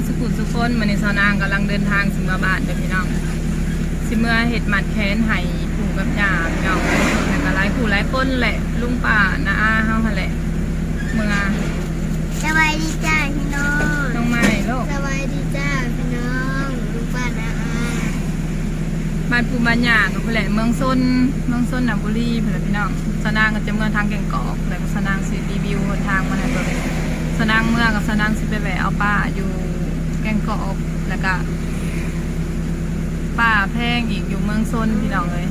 มาสุขุมสุขคนมันในสาวนางกำลังเดินทางสิมาบ้านเด้อพี่น้อง สิเมื่อเห็ดหมัดแค้นไห้ผูกกับจ่าพี่น้องแต่ก็หลายผู้หลายคนแหละลุงป่าน้าอาเฮาหั่นแหละเมื่อสบายดีจ้าพี่น้องน้องไม้ลูกสบายดีจ้าพี่น้องลูกป้านาอาบ้านปูบ้านหยากับพุ่นแหละเมืองซนเมืองซนหนองบุรีพุ่นแหละพี่น้องสาวนางก็จะเมื่อทางแก่งกอกแล้วก็สาวนางสิรีวิวหนทางมาให้เบิ่งสาวนางเมื่อกับสาวนางสิไปแวะเอาป้าอยู่ แก่งกอกแล้วก็ป้าแพงอีกอยู่เมืองซนพี่น้องเลย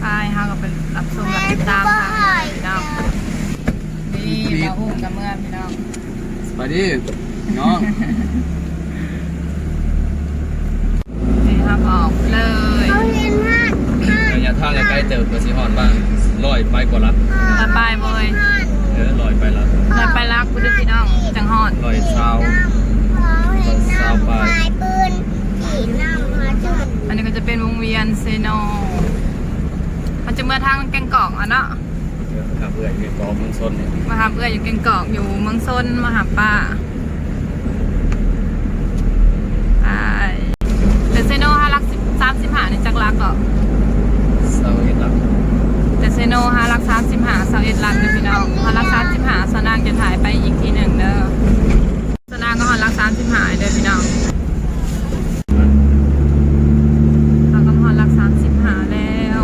ไปเฮาก็ไปรับชมรับติดตามทางพี่น้องนี่บ่าวอุ้มกับเมื่อพี่น้องสวัสดีน้องนี่ครับออกเลยเขาเรียนห้าห้าระยะทางใกล้ๆเติบกว่าสิฮอนบ้างลอยไปกว่าละไปไปเบย เออลอยไปละเลยไปรักพุทธพี่น้องจังหอดลอยเช้าเขาเห็นน้ำปลายปืนขี่น้ำมาจุดอันนี้ก็จะเป็นวงเวียนเซโนมันจะเมื่อทางแกงกอกอะเนาะเออขับเรื่อยไปกองมึงซนเนี่ยมาหาเอื้ออยู่แกงกอกอยู่เมืองซนมาหาป้าไปแต่เซโนห้าลักสามสิบห้าในจักรลักก็เสาเอ็ดหลัง แต่เซ โนฮารักสาสิบหาสาวเอ็ดลันเด้อพี่น้องฮารักสาสิบหาสนางจะถ่ายไปอีกทีหนึ่งเด้อสนางก็ฮารักสาสิบหาเด้อพี่น้องเราก็ฮารักสาสิบหาแล้ว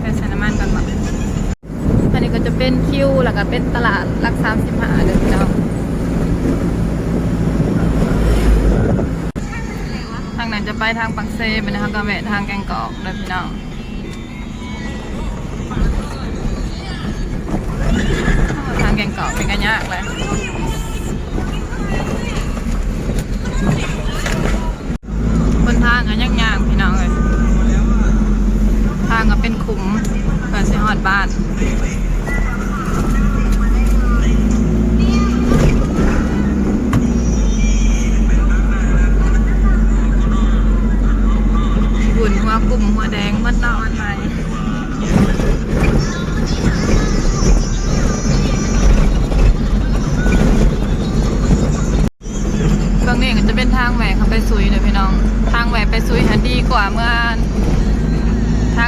ไปใส่น้ำมันกันบ่อันนี้ก็จะเป็นคิวแล้วก็เป็นตลาดรักสาสิบหาเด้อพี่น้อง ทางนั้น จะไปทางปักเซไปนะคะก็แวะทางแกงกอกเลยพี่น้องทางแกงกอกเป็นกันยากเลยคนทางกันยากยากๆพี่น้องเลยทางก็เป็นขุมเปิดสิฮอดบ้าน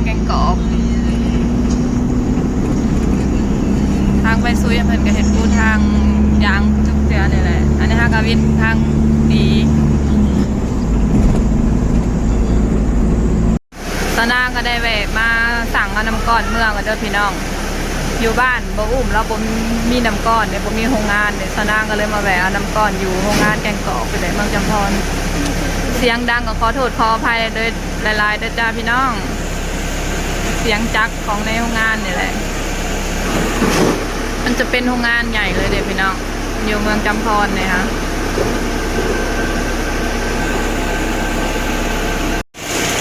างแกงกอกทางไปซุยเพิ่นก็เห็นกูทางยางจุกเสียนี่แหละอันนี้ทากาวินทางดีตอนนั้นก็ได้แวะมาสั่งเอาน้ำก้อนเมื่อกันเด้อพี่น้อง อยู่บ้านบ่อุ้มแล้วผมมีน้ำก้อนเนี่ยผมมีโรงงานเนี่ยสนางก็เลยมาแวะเอาน้ำก้อนอยู่โรงงานแกงกอกไปเลยเมืองจำพรเสียงดังก็ขอโทษขออภัยโดยหลายๆเด้อจ้าพี่น้อง เสียงจักของในโรงงานนี่แหละ มันจะเป็นโรงงานใหญ่เลยเด็กพี่น้อง อยู่เมืองจำพรเนี่ยค่ะ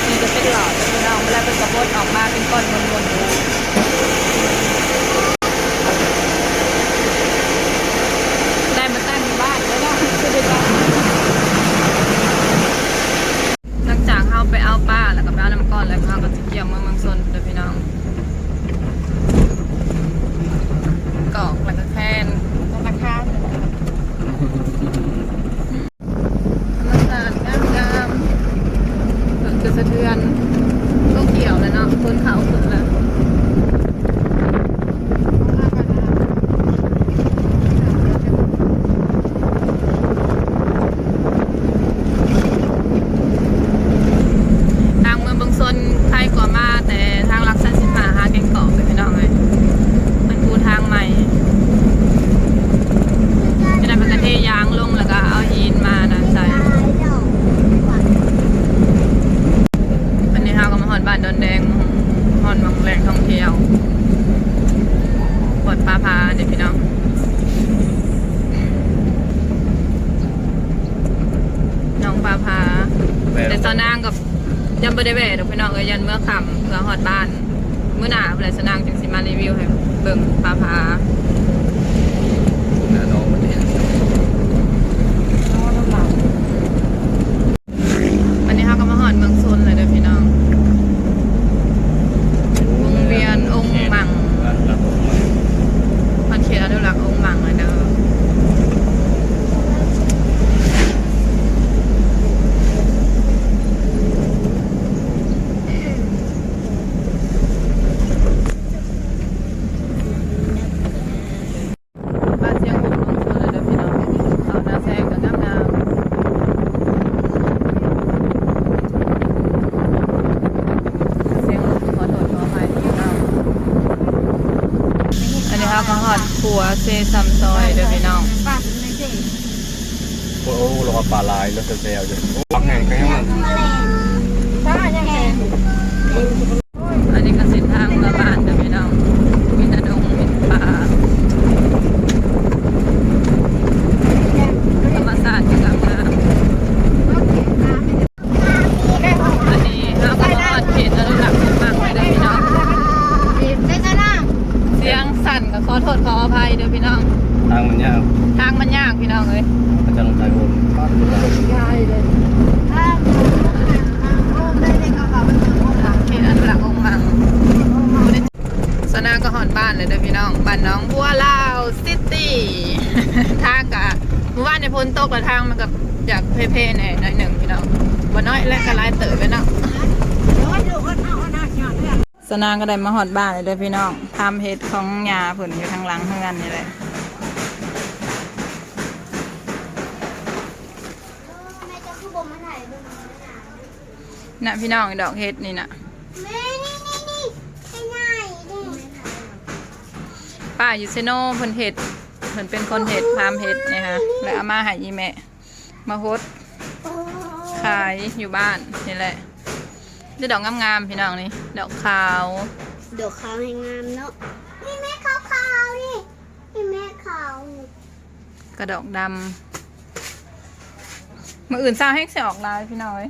นี่จะเป็นหลอดพี่น้องเวลาเป็นกระบดออกมาเป็นก้อนมนๆอยู่มาตั้งที่บ้านแล้วก็คือได้บ้านหลังจากเข้าไปเอาป้าแล้วก็ไปเอาน้ำก้อนแล้วเขาก็จะเกี่ยวเมืองเมืองซนเด้อพี่น้องกอกแล้วก็แคนราคาธรรมศาสตร์งามงามๆ เกิดจะสะเทือนก็เกี่ยวเลยเนาะคนเขาขึ้นแล้วทางเมืองเบางซนใครกว่ามาแต่ทางรักสันสิบหาหาแกงเกาะไปพี่น้องเลยมันปูทางใหม่จะได้เป็นกระเทยางลงแล้วก็เอาหินมานะใส่ วันนี้เราก็มาหอดบ้านดอนแดงหอดมังแรงท่องเที่ยวปวดปลาพาเด็กพี่น้อง น้องปลาพา แปล แต่ตอนนางกับยังไม่ได้แวะดอกพี่น้องเอ้ยยันเมื่อค ฮอดบ้านเมื่อหน้าเวลาสนางจึงสิมารีวิวให้เบิ่งพาพา แน่นอนนี้เราก็มาหอดเมืองซนเลยเด้อพี่น้อง วงเวียนองค์มัง บ้านหลัง อดขัวเซซัมซอยเด้อพี่น้องป้าถึงในเจ๊โอ้โหรอปลาลายแล้วเซลอยู่ปักแห่งก็ยังมันป้ายังไงอันนี้ก็เส้นทางกลับบ้านเด้อพี่น้องมีแตะดงมีแต่ป่าธรรมศาสตร์อยู่กลางน้ำอันนี้เราก็ทอดเผ็ดอนุรักษ์มากเลยเด้อพี่น้องได้กันนะเสียงสั่นก็ขอโทษขออภัย เด้อพี่น้อง ทางมันยากทางมันยากพี่น้องเอ้ยอาจารย์ลงใจผมเขตอนุรักษ์องค์มังสนาก็หอนบ้านเลยเด้อพี่น้อง บ้านน้องบัวลาวซิตี้ทางกะเมื่อวานในพ้นตกแล้วทางมันกับอยากเพ่ๆหน่อยหน่อยหนึ่งพี่น้องบ่น้อยและก็หลายเติบไปเนาะ สนางก็ได้มาหอดบ้านเลยเด้อพี่น้องทำเฮ็ดของยาผุนอยู่ทางหลังเฮือนนี่แหละแม่จะคือบ่มถ่ายน่ะพี่น้องดอกเฮ็ดนี่น่ะแม่นี่นี่นี่ง่ายดิป้าอยู่เซโนเพิ่นเฮ็ดเพิ่นเป็นคนเฮ็ดพามเฮ็ดเนี่ยฮะแล้วเอามาให้อีแม่มาโฮดขายอยู่บ้านนี่แหละ ได้ดอกงามๆพี่น้องนี่ดอกขาวเดี๋ยวขาวให้งามเนาะนี่แม่ขาวขาวๆนี่นี่แม่ขาวนี่กระดอกดำมาอื่นเศร้าให้เสียออกลายพี่น้องเอ้ย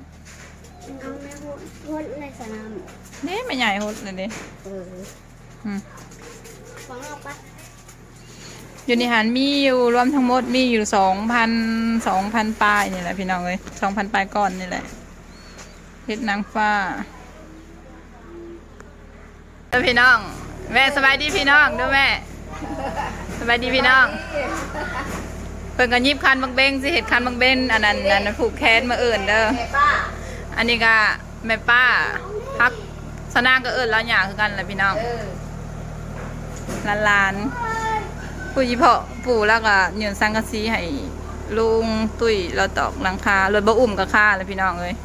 เอาแม่พูดพูดในสนามเด้ไม่ใหญ่โฮดเลยเด้เอออืมฟังเอาปะอยู่ในหันมีอยู่รวมทั้งหมดมีอยู่สองพันสองพันปลายนี่แหละพี่น้องเอ้ยสองพันปลายก้อนนี่แหละ เฮ็ดนางฟ้าแล้วพี่น้อง แม่สบายดีพี่น้องเด้วยแม่สบายดีพี่น้อง เพิ่นก็ยิบคันบางเบงสิเห็ดคันบางเบนอันนั้นอันนั้นผูกแขนมาเอิ่นเด้ออันนี้ก็แม่ป้าพักสนางก็เอิ่นแล้วหยาคือกันแหละพี่น้องลานลานๆผู้ยิพ่อปู่แล้วก็เหยือนสังกะสีให้ลุงตุ้ยเราตอกหลังคารถบ่อุ่มกับค่าเลยพี่น้องเอ้ย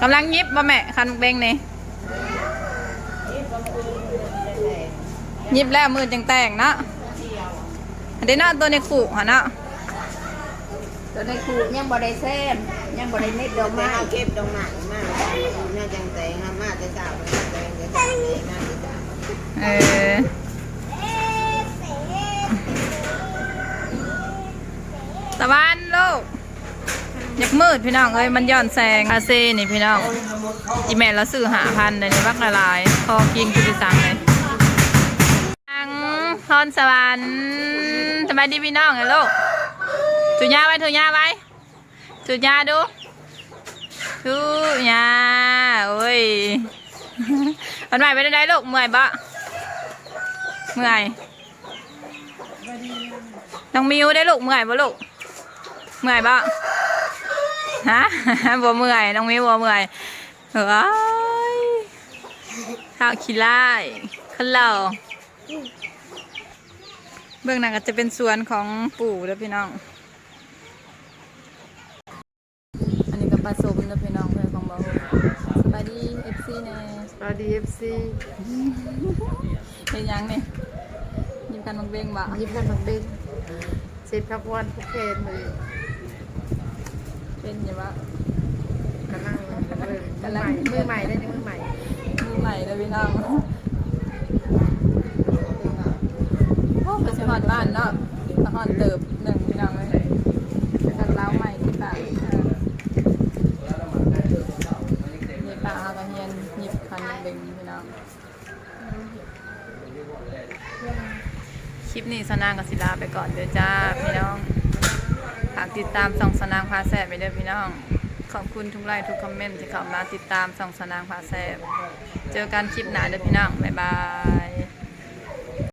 กำลังยิบบ่แม่คันบางเบงนี่ยิบแล้วมือจังแต่งเนาะอันนี้เนาะตัวในขู่หะเนาะตัวในคูยังบ่ได้แซมยังบ่ได้เม็ดดอกมาไม้เอาเก็บดอกไม้มาน่าจังแตงเอามาจะเจ้าไปแตงจะเจ้าไปน่าจะเจ้าเออตะวันลูก อยากมืดพี่น้องเอ้ยมันย้อนแสงคาเซ่นี่พี่น้องอีแม่เราซื้อหาพันเลยนี่บักละลายพอกินคือไปสั่งเลยอังทอนสวรรค์สบายดีพี่น้องเหรอลูกถูยาไว้ถูยาไว้ถูยาดูถูยาโอ้ยมันใหม่ไปได้ลูกเมื่อยปะเมื่อยน้องมิวได้ลูกเมื่อยปะลูกเมื่อยปะ ฮะบัวเมื่อยน้องมิวบัวเมื่อยเฮ้ยข้าวขี้ไล่ข้าวเหล่าเบื้องหน้าก็จะเป็นสวนของปู่แล้วพี่น้อง อันนี้ก็ผสมแล้วพี่น้องเพื่อนของเบาสบายดีเอฟซีแน่สวัสดีเอฟซีเห็นยังเนี่ยยิ้มกันบังเบงบ่ยิ้มกันบักเด้งเสร็จครับวันทุกเพนมือ เป็นอยังวะกำลังกำลังมือใหม่ได้มือใหม่มือใหม่เลยพี่น้องโอ้ไปสหอดบ้านเนาะสหอดเติบหนึ่งพี่น้องเลยกันเล้าใหม่ที่ป่ามีป่าเอากระเฮียนหยิบคันบังเบงพี่น้องคลิปนี้สนางกับศิลาไปก่อนเด้อจ้าพี่น้อง ฝากติดตามส่องสนางพาแสบไปเด้อพี่น้อง ขอบคุณทุกไลค์ทุกคอมเมนต์ที่เข้ามาติดตามส่องสนางพาแสบเจอกันคลิปหน้าเด้อพี่น้อง บ๊ายบาย